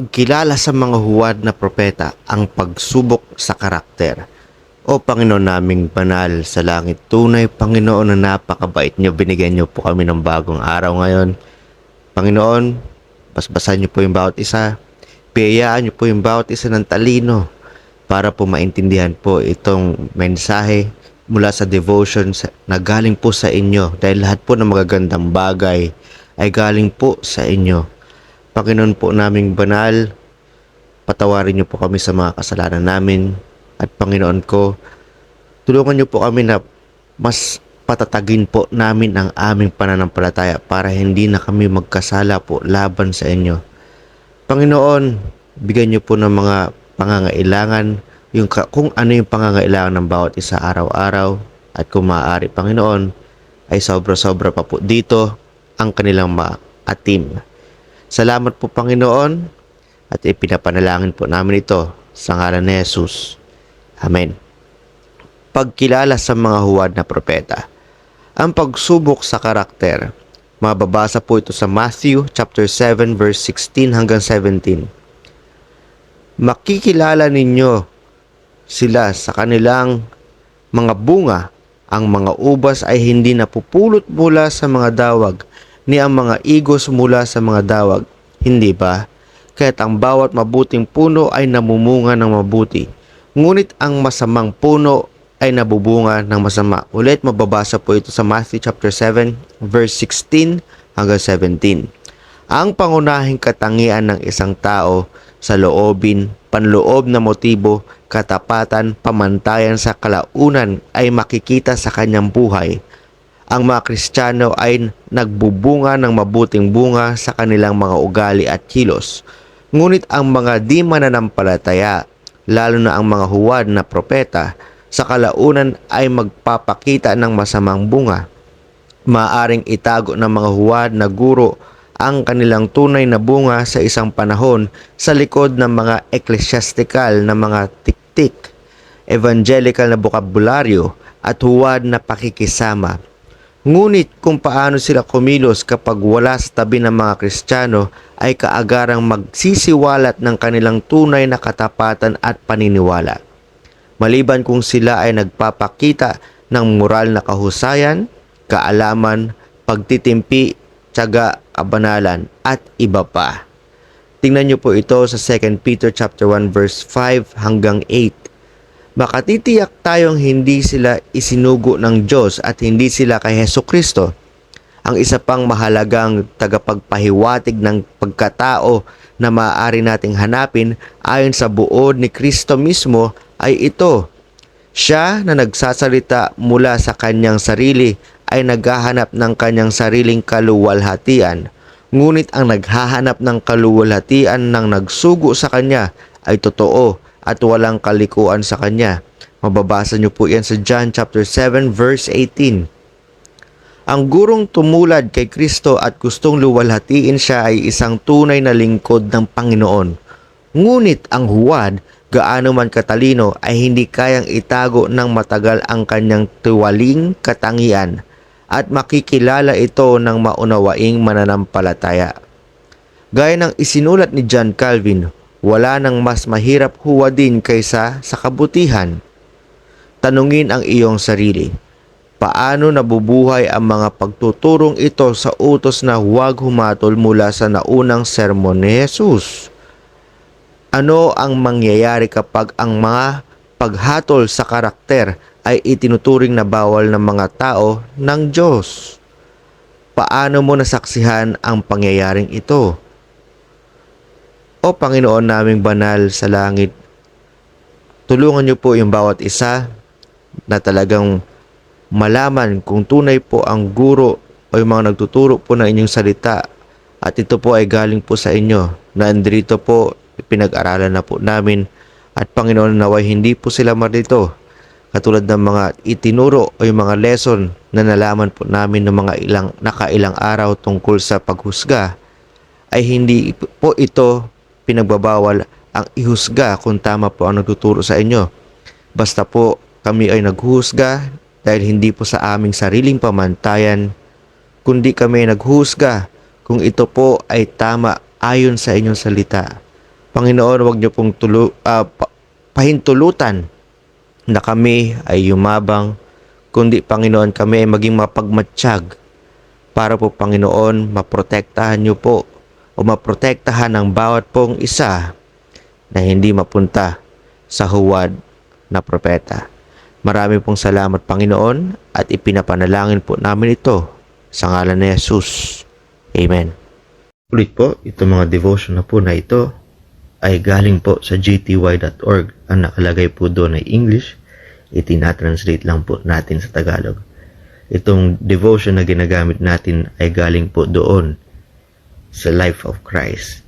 pagkilala sa mga huwad na propeta ang pagsubok sa karakter. O Panginoon naming banal sa langit, tunay Panginoon na napakabait niyo, binigyan niyo po kami ng bagong araw ngayon. Panginoon, basbasan niyo po yung bawat isa, piyayaan niyo po yung bawat isa ng talino para po maintindihan po itong mensahe mula sa devotion na galing po sa inyo dahil lahat po ng magagandang bagay ay galing po sa inyo. Panginoon po naming banal, patawarin niyo po kami sa mga kasalanan namin at Panginoon ko, tulungan niyo po kami na mas patatagin po namin ang aming pananampalataya para hindi na kami magkasala po laban sa inyo. Panginoon, bigyan niyo po ng mga pangangailangan, yung kung ano yung pangangailangan ng bawat isa araw-araw at kung maaari, Panginoon, ay sobra-sobra pa po dito ang kanilang maatim. Salamat po Panginoon at ipinapanalangin po namin ito sa ngalan ni Jesus. Amen. Pagkilala sa mga huwad na propeta. Ang pagsubok sa karakter. Mababasa po ito sa Matthew chapter 7 verse 16 hanggang 17. Makikilala ninyo sila sa kanilang mga bunga. Ang mga ubas ay hindi napupulot mula sa mga dawag, ni ang mga igos mula sa mga dawag. Hindi ba? Kaya't ang bawat mabuting puno ay namumunga ng mabuti. Ngunit ang masamang puno ay nabubunga ng masama. Ulit mababasa po ito sa Matthew chapter 7 verse 16 hanggang 17. Ang pangunahing katangian ng isang tao sa loobin, panloob na motibo, katapatan, pamantayan sa kalaunan ay makikita sa kanyang buhay. Ang mga Kristiyano ay nagbubunga ng mabuting bunga sa kanilang mga ugali at kilos. Ngunit ang mga di mananampalataya, lalo na ang mga huwad na propeta, sa kalaunan ay magpapakita ng masamang bunga. Maaring itago ng mga huwad na guro ang kanilang tunay na bunga sa isang panahon sa likod ng mga ecclesiastical na mga tiktik, evangelical na bokabularyo at huwad na pakikisama. Ngunit kung paano sila kumilos kapag wala sa tabi ng mga Kristiyano ay kaagarang magsisiwalat ng kanilang tunay na katapatan at paniniwala. Maliban kung sila ay nagpapakita ng moral na kahusayan, kaalaman, pagtitimpi, tiyaga, kabanalan at iba pa. Tingnan niyo po ito sa 2 Peter chapter 1 verse 5 hanggang 8. Makatitiyak tayong hindi sila isinugo ng Diyos at hindi sila kay Heso Kristo. Ang isa pang mahalagang tagapagpahiwatig ng pagkatao na maaari nating hanapin ayon sa buod ni Kristo mismo ay ito. Siya na nagsasalita mula sa kanyang sarili ay naghahanap ng kanyang sariling kaluwalhatian. Ngunit ang naghahanap ng kaluwalhatian ng nagsugo sa kanya ay totoo at walang kalikuan sa kanya. Mababasa niyo po yan sa John chapter 7 verse 18. Ang gurong tumulad kay Kristo at gustong luwalhatiin siya ay isang tunay na lingkod ng Panginoon. Ngunit ang huwad, gaano man katalino, ay hindi kayang itago ng matagal ang kanyang tiwaling katangian at makikilala ito ng maunawaing mananampalataya. Gaya ng isinulat ni John Calvin, wala nang mas mahirap huwadin kaysa sa kabutihan. Tanungin ang iyong sarili, paano nabubuhay ang mga pagtuturong ito sa utos na huwag humatol mula sa naunang sermon ni Jesus? Ano ang mangyayari kapag ang mga paghatol sa karakter ay itinuturing na bawal ng mga tao ng Diyos? Paano mo nasaksihan ang pangyayaring ito? O Panginoon naming banal sa langit, tulungan niyo po yung bawat isa na talagang malaman kung tunay po ang guro o yung mga nagtuturo po ng inyong salita at ito po ay galing po sa inyo. Nandito po, pinag-aralan na po namin at Panginoon naway hindi po sila marito katulad ng mga itinuro o yung mga lesson na nalaman po namin ng mga ilang nakailang araw tungkol sa paghusga ay hindi po ito pinagbabawal ang ihusga kung tama po ang nagtuturo sa inyo. Basta po kami ay naghusga dahil hindi po sa aming sariling pamantayan, kundi kami naghusga kung ito po ay tama ayon sa inyong salita. Panginoon, wag niyo pong tulo, ah, pa- pahintulutan na kami ay yumabang, kundi Panginoon kami ay maging mapagmatsyag para po Panginoon maprotektahan niyo po o maprotektahan ang bawat pong isa na hindi mapunta sa huwad na propeta. Marami pong salamat Panginoon at ipinapanalangin po namin ito sa ngalan ni Jesus. Amen. Ulit po, itong mga devotion na po na ito ay galing po sa gty.org. Ang nakalagay po doon ay English. Itinatranslate lang po natin sa Tagalog. Itong devotion na ginagamit natin ay galing po doon sa Life of Christ.